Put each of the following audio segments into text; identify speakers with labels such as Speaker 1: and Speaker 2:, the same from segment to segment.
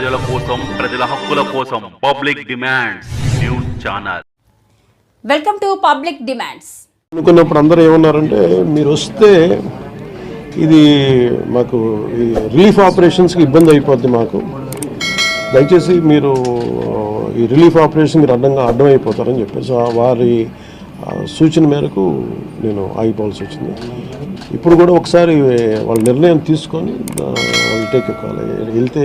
Speaker 1: ప్రజల కోసం ప్రజల హక్కుల కోసం public demands news channel.
Speaker 2: Welcome to public demands.
Speaker 3: అనుకున్నప్పుడు అందరూ ఏమన్నారంటే మీరు వస్తే ఇది మాకు ఈ రిలీఫ్ ఆపరేషన్స్కి ఇబ్బంది అయిపోద్ది మాకు. దయచేసి మీరు ఈ రిలీఫ్ ఆపరేషన్ మీరు అడ్డంగా అడ్డం అయిపోతారని చెప్పేసి ఆ వారి సూచన మేరకు నేను ఆగిపోవాల్సి వచ్చింది. ఇప్పుడు కూడా ఒకసారి వాళ్ళ నిర్ణయం తీసుకొని వాళ్ళు టేక్ కావాలి వెళ్తే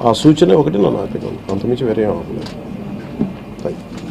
Speaker 3: ఆ సూచన ఒకటి నన్ను ఆపినాను అంతమించి వేరే ఆపలేదు థ్యాంక్ యూ